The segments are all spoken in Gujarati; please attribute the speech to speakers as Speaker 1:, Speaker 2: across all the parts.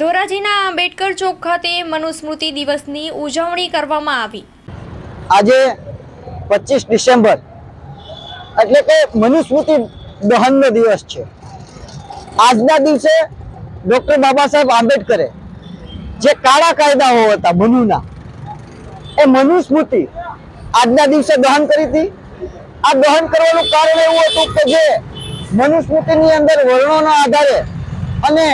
Speaker 1: ધોરાજીના આંબેડકર ચોક ખાતે મનુસ્મૃતિ દિવસની ઉજવણી કરવામાં આવી.
Speaker 2: આજે પચીસ ડિસેમ્બર એટલે કે મનુસ્મૃતિ દહનનો દિવસ છે. આજના દિવસે ડોક્ટર બાબા સાહેબ આંબેડકરે જે કાળા કાયદાઓ હતા મનુના, એ મનુસ્મૃતિ આજના દિવસે દહન કરી હતી. આ દહન કરવાનું કારણ એવું હતું કે જે મનુસ્મૃતિની અંદર વર્ણોના આધારે અને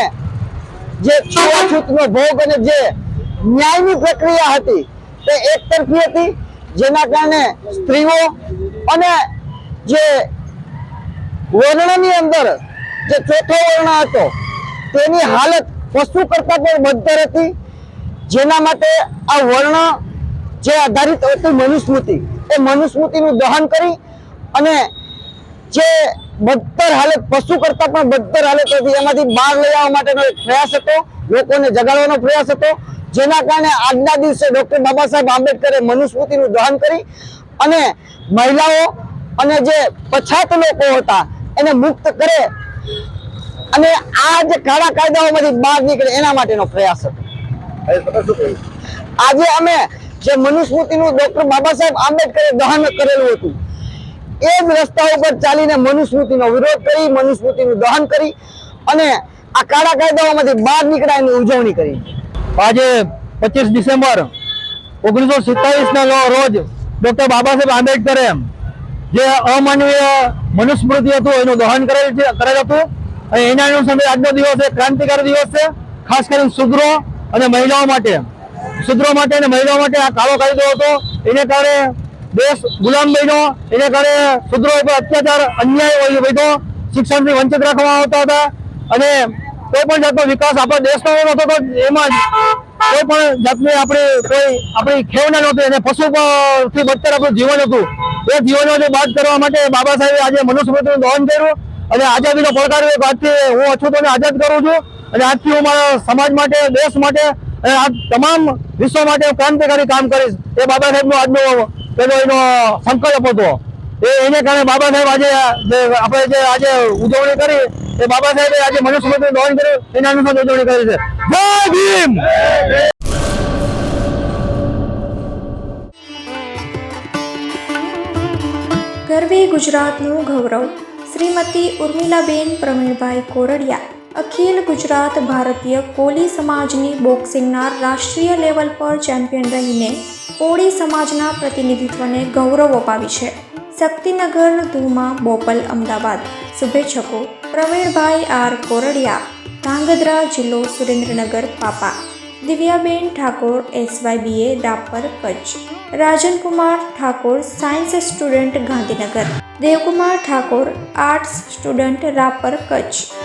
Speaker 2: જે છૂવાછૂતનો ભોગ અને જે ન્યાયની પ્રક્રિયા હતી તે એક તરફી હતી, જેના કારણે સ્ત્રીઓ અને જે વર્ણની અંદર જે ચોથો વર્ણ હતો, તેની હાલત પશુ કરતા પણ બદતર હતી, જેના માટે આ વર્ણ જે આધારિત હતું મનુસ્મૃતિ, એ મનુસ્મૃતિનું દહન કરી અને જે બદતર હાલત, પશુ કરતા પણ બદતર હાલત હતી. એમાંથી બહાર લઈ આવવા માટેનો એક પ્રયાસ હતો. લોકોને જગાડવાનો પ્રયાસ હતો. જેના કારણે આજના દિવસે ડોક્ટર બાબા સાહેબ આંબેડકરે મનુસ્મૃતિનું દહન કરી અને મહિલાઓ અને જે પછાત લોકો હતા, એને મુક્ત કરે અને આ જે કાળા કાયદાઓમાંથી બહાર નીકળે એના માટેનો પ્રયાસ હતો. આજે અમે જે મનુસ્મૃતિનું ડોક્ટર બાબા સાહેબ આંબેડકરે દહન કરેલું હતું એ જ રસ્તા ઉપર ચાલીને મનુસ્મૃતિનો વિરોધ કરી, મનુસ્મૃતિનું દહન કરી અને આ કાળા કાયદાઓમાંથી બહાર નીકળ્યા એની ઉજવણી કરી.
Speaker 3: આજે પચીસ ડિસેમ્બર ઓગણીસો સિત્તાવીસના રોજ ડોક્ટર બાબા સાહેબ આંબેડકરે જે અમાનવીય મનુસ્મૃતિ હતું, એનું દહન કરેલ છે, કરેલ હતું. અને એના અનુસંધાને આજનો દિવસ એ ક્રાંતિકારી દિવસ છે, ખાસ કરીને શુદ્રો અને મહિલાઓ માટે. શુદ્રો માટે અને મહિલાઓ માટે આ કાળો કાયદો હતો. એને કારણે દેશ ગુલામ બન્યો. એને કારણે શુદ્રો ઉપર અત્યાચાર, અન્યાય વધ્યો. શિક્ષણથી વંચિત રાખવામાં આવતા હતા. અને કોઈ પણ જાતનો વિકાસ આપણા દેશનો નતો તો એમાં કોઈ પણ જાતની આપણી કોઈ આપણી ખેવના નહોતી. અને પશુ પ- થી બદતર આપણું જીવન હતું. એ જીવનોને બાદ કરવા માટે બાબા સાહેબે આજે મનુસ્મૃતિનું દહન કર્યું. અને આઝાદીનો પડકાર આજથી હું અછૂતોને આઝાદ કરું છું. અને આજથી હું મારા સમાજ માટે, દેશ માટે અને આ તમામ વિશ્વ માટે ક્રાંતિકારી કામ કરીશ. એ બાબા સાહેબનો આજનો પેલો એનો સંકલ્પ હતો. એ એને કારણે બાબા સાહેબ આજે આપણે જે આજે ઉજવણી કરી, એ બાબા સાહેબે આજે મનુસ્મૃતિનું દહન કર્યું, એના અનુસાર ઉજવણી કરી છે. જય ભીમ!
Speaker 1: ગરવી ગુજરાતનું ગૌરવ. શ્રીમતી ઉર્મિલાબેન પ્રવીણભાઈ કોરડિયા. અખિલ ગુજરાત ભારતીય કોલી સમાજની બોક્સિંગના રાષ્ટ્રીય લેવલ પર ચેમ્પિયન રહીને કોળી સમાજના પ્રતિનિધિત્વને ગૌરવ અપાવી છે. શક્તિનગર, ધુમા, બોપલ, અમદાવાદ. શુભેચ્છકો, પ્રવીણભાઈ આર કોરડિયા, ધાંગધ્રા જિલ્લો સુરેન્દ્રનગર, પાપા. Divyaben Thakor, SYBA Rapar Kutch. Rajankumar Thakor, science student Gandhinagar. Devkumar Thakor, arts student, Rapar, Kutch.